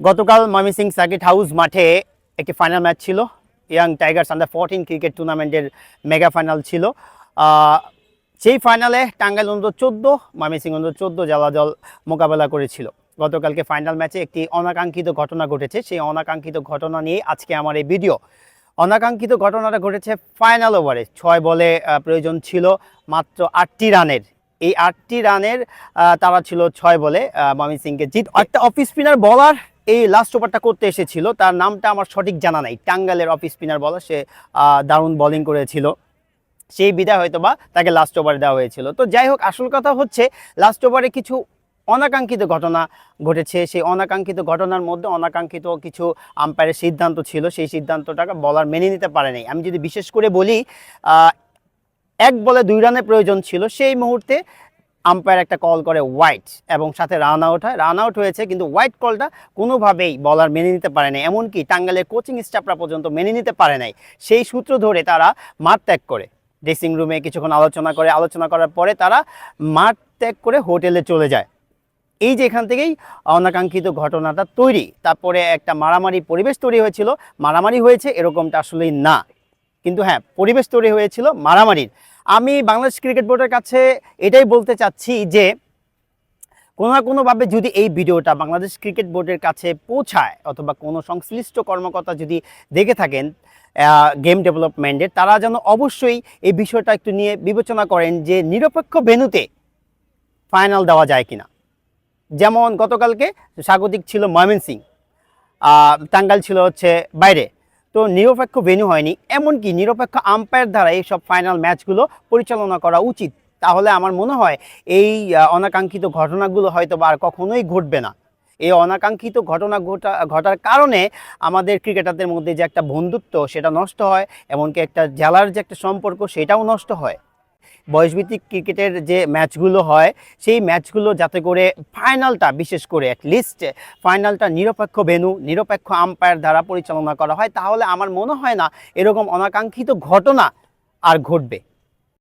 গতকাল Mymensingh circuit house মাঠে একটি ফাইনাল ম্যাচ ছিল। Young tigers under fourteen cricket টুর্নামেন্টের মেগা ফাইনাল ছিল। সেই ফাইনালে টাঙ্গাইল অন্তর চোদ্দ, ময়মনসিং অন্তর চোদ্দ জ্বালা জল মোকাবেলা করেছিল। গতকালকে ফাইনাল ম্যাচে একটি অনাকাঙ্ক্ষিত ঘটনা ঘটেছে। সেই অনাকাঙ্ক্ষিত ঘটনা নিয়ে আজকে আমার এই ভিডিও অনাকাঙ্ক্ষিত ঘটনাটা ঘটেছে ফাইনাল ওভারে ছয় বলে প্রয়োজন ছিল মাত্র আটটি রানের। এই আটটি রানের তারা ছিল ছয় বলে ময়মনসিংকে জিত। একটা অফ স্পিনার বলার এই লাস্ট ওভারটা করতে এসেছিল, তার নামটা আমার সঠিক জানা নাই। টাঙ্গালের অফ স্পিনার বলার সে দারুণ বোলিং করেছিল। সেই বিদায় হয়তো বা তাকে লাস্ট ওভারে দেওয়া হয়েছিল। তো যাই হোক, আসল কথা হচ্ছে লাস্ট ওভারে কিছু অনাকাঙ্ক্ষিত ঘটনা ঘটেছে। সেই অনাকাঙ্ক্ষিত ঘটনার মধ্যে অনাকাঙ্ক্ষিত কিছু আম্পায়ারের সিদ্ধান্ত ছিল। সেই সিদ্ধান্তটাকে বলার মেনে নিতে পারেনি আমি যদি বিশেষ করে বলি এক বলে দুই রানের প্রয়োজন ছিল। সেই মুহূর্তে আম্পায়ার একটা কল করে হোয়াইট এবং সাথে রান আউট হয়। রান আউট হয়েছে কিন্তু হোয়াইট কলটা কোনোভাবেই বলার মেনে নিতে পারে নাই। এমনকি টাঙ্গালের কোচিং স্টাফরা পর্যন্ত মেনে নিতে পারে নাই। সেই সূত্র ধরে তারা মাঠ ত্যাগ করে। ড্রেসিং রুমে কিছুক্ষণ আলোচনা করে, আলোচনা করার পরে তারা মাঠ ত্যাগ করে হোটেলে চলে যায়। এই যে এখান থেকেই অনাকাঙ্ক্ষিত ঘটনাটা তৈরি। তারপরে একটা মারামারি পরিবেশ তৈরি হয়েছিল। মারামারি হয়েছে এরকমটা আসলেই না। কিন্তু হ্যাঁ পরিবেশ তৈরি হয়েছিল মারামারির। আমি বাংলাদেশ ক্রিকেট বোর্ডের কাছে এটাই বলতে চাচ্ছি যে কোনো না কোনোভাবে যদি এই ভিডিওটা বাংলাদেশ ক্রিকেট বোর্ডের কাছে পৌঁছায় অথবা কোনো সংশ্লিষ্ট কর্মকর্তা যদি দেখে থাকেন গেম ডেভেলপমেন্টের তারা যেন অবশ্যই এই বিষয়টা একটু নিয়ে বিবেচনা করেন যে নিরপেক্ষ ভেন্যুতে ফাইনাল দেওয়া যায় কিনা। যেমন গতকালকে স্বাগতিক ছিল ময়মনসিং আহ, টাঙ্গাইল ছিল হচ্ছে বাইরে। তো নিরপেক্ষ ভেন্যু হয়নি, এমনকি নিরপেক্ষ আম্পায়ার দ্বারা এই সব ফাইনাল ম্যাচগুলো পরিচালনা করা উচিত। তাহলে আমার মনে হয় এই অনাকাঙ্ক্ষিত ঘটনাগুলো হয়তো বা আর কখনোই ঘটবে না। এই অনাকাঙ্ক্ষিত ঘটনা ঘটা, ঘটার কারণে আমাদের ক্রিকেটারদের মধ্যে যে একটা বন্ধুত্ব সেটা নষ্ট হয়, এমনকি একটা জেলার যে একটা সম্পর্ক সেটাও নষ্ট হয়। বয়সভিত্তিক ক্রিকেটের যে ম্যাচগুলো হয়, সেই ম্যাচগুলো যাতে করে ফাইনালটা, বিশেষ করে অ্যাটলিস্ট ফাইনালটা নিরপেক্ষ ভেনু নিরপেক্ষ আম্পায়ার দ্বারা পরিচালনা করা হয়, তাহলে আমার মনে হয় না এরকম অনাকাঙ্ক্ষিত ঘটনা আর ঘটবে।